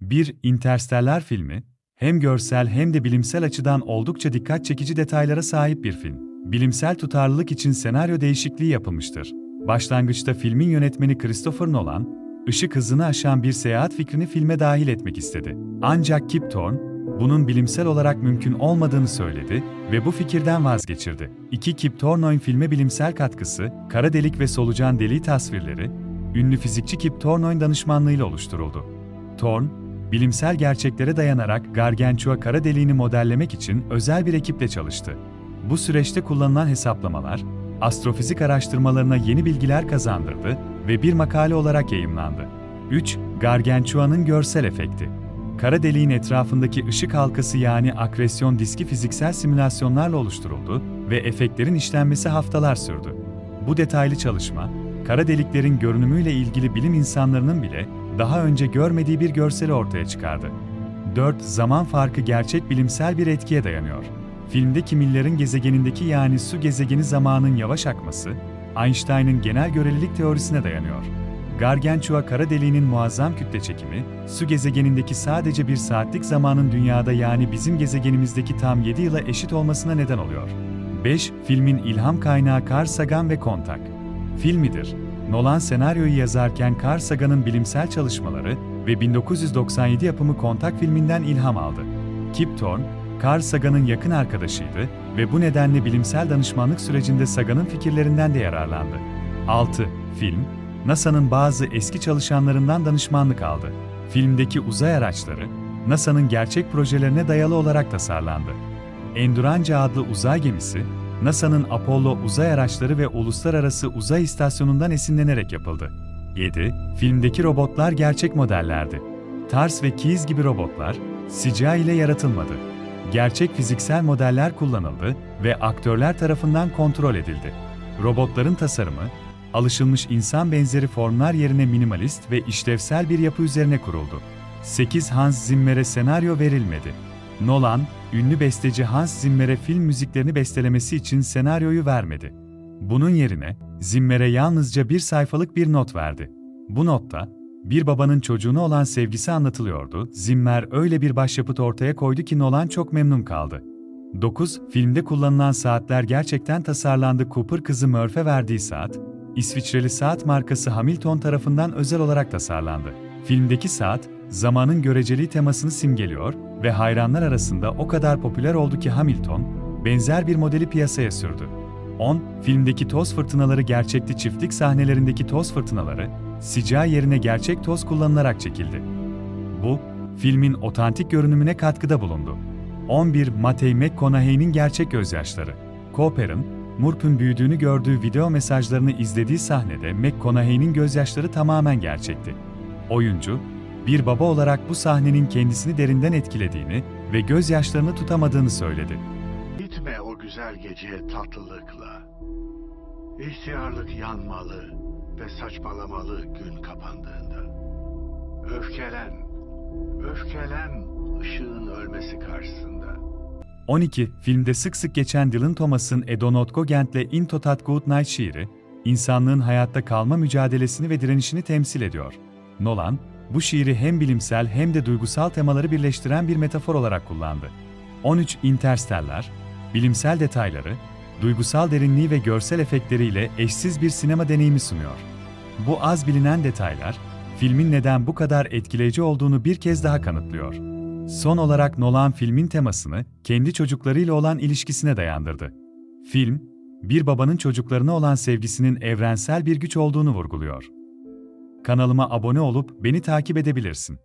Bir Interstellar filmi, hem görsel hem de bilimsel açıdan oldukça dikkat çekici detaylara sahip bir film. Bilimsel tutarlılık için senaryo değişikliği yapılmıştır. Başlangıçta filmin yönetmeni Christopher Nolan, ışık hızını aşan bir seyahat fikrini filme dahil etmek istedi. Ancak Kip Thorne, bunun bilimsel olarak mümkün olmadığını söyledi ve bu fikirden vazgeçirdi. İki Kip Thorne'un filme bilimsel katkısı, kara delik ve solucan deliği tasvirleri, ünlü fizikçi Kip Thorne'un danışmanlığıyla oluşturuldu. Thorne, bilimsel gerçeklere dayanarak Gargantua kara deliğini modellemek için özel bir ekiple çalıştı. Bu süreçte kullanılan hesaplamalar, astrofizik araştırmalarına yeni bilgiler kazandırdı ve bir makale olarak yayımlandı. 3. Gargantua'nın görsel efekti. Kara deliğin etrafındaki ışık halkası yani akresyon diski fiziksel simülasyonlarla oluşturuldu ve efektlerin işlenmesi haftalar sürdü. Bu detaylı çalışma, kara deliklerin görünümüyle ilgili bilim insanlarının bile daha önce görmediği bir görseli ortaya çıkardı. 4. Zaman farkı gerçek bilimsel bir etkiye dayanıyor. Filmdeki millerin gezegenindeki yani su gezegeni zamanın yavaş akması, Einstein'ın genel görelilik teorisine dayanıyor. Gargantua kara deliğinin muazzam kütle çekimi, su gezegenindeki sadece bir saatlik zamanın dünyada yani bizim gezegenimizdeki tam 7 yıla eşit olmasına neden oluyor. 5. Filmin ilham kaynağı Carl Sagan ve Kontak. Filmidir. Nolan senaryoyu yazarken Carl Sagan'ın bilimsel çalışmaları ve 1997 yapımı Kontak filminden ilham aldı. Kip Thorne, Carl Sagan'ın yakın arkadaşıydı ve bu nedenle bilimsel danışmanlık sürecinde Sagan'ın fikirlerinden de yararlandı. 6. Film, NASA'nın bazı eski çalışanlarından danışmanlık aldı. Filmdeki uzay araçları, NASA'nın gerçek projelerine dayalı olarak tasarlandı. Endurance adlı uzay gemisi, NASA'nın Apollo uzay araçları ve Uluslararası Uzay İstasyonu'ndan esinlenerek yapıldı. 7. Filmdeki robotlar gerçek modellerdi. Tars ve Keys gibi robotlar, CGI ile yaratılmadı. Gerçek fiziksel modeller kullanıldı ve aktörler tarafından kontrol edildi. Robotların tasarımı, alışılmış insan benzeri formlar yerine minimalist ve işlevsel bir yapı üzerine kuruldu. 8 Hans Zimmer'e senaryo verilmedi. Nolan, ünlü besteci Hans Zimmer'e film müziklerini bestelemesi için senaryoyu vermedi. Bunun yerine, Zimmer'e yalnızca bir sayfalık bir not verdi. Bu notta, bir babanın çocuğuna olan sevgisi anlatılıyordu. Zimmer öyle bir başyapıt ortaya koydu ki Nolan çok memnun kaldı. 9. Filmde kullanılan saatler gerçekten tasarlandı. Cooper kızı Murph'e verdiği saat, İsviçreli saat markası Hamilton tarafından özel olarak tasarlandı. Filmdeki saat, zamanın göreceliği temasını simgeliyor ve hayranlar arasında o kadar popüler oldu ki Hamilton, benzer bir modeli piyasaya sürdü. 10. Filmdeki toz fırtınaları gerçekti çiftlik sahnelerindeki toz fırtınaları, CGI yerine gerçek toz kullanılarak çekildi. Bu, filmin otantik görünümüne katkıda bulundu. 11. Matthew McConaughey'nin gerçek gözyaşları. Cooper'ın, Murp'ün büyüdüğünü gördüğü video mesajlarını izlediği sahnede McConaughey'nin gözyaşları tamamen gerçekti. Oyuncu, bir baba olarak bu sahnenin kendisini derinden etkilediğini ve gözyaşlarını tutamadığını söyledi. Gitme o güzel gece tatlılıkla. İhtiyarlık yanmalı ve saçmalamalı gün kapandığında. Öfkelen, öfkelen ışığın ölmesi karşısında. 12. Filmde sık sık geçen Dylan Thomas'ın A Do Not Go Gent'le Into That Good Night şiiri, insanlığın hayatta kalma mücadelesini ve direnişini temsil ediyor. Nolan, bu şiiri hem bilimsel hem de duygusal temaları birleştiren bir metafor olarak kullandı. 13. Interstellar, bilimsel detayları, duygusal derinliği ve görsel efektleriyle eşsiz bir sinema deneyimi sunuyor. Bu az bilinen detaylar, filmin neden bu kadar etkileyici olduğunu bir kez daha kanıtlıyor. Son olarak Nolan filmin temasını kendi çocuklarıyla olan ilişkisine dayandırdı. Film, bir babanın çocuklarına olan sevgisinin evrensel bir güç olduğunu vurguluyor. Kanalıma abone olup beni takip edebilirsin.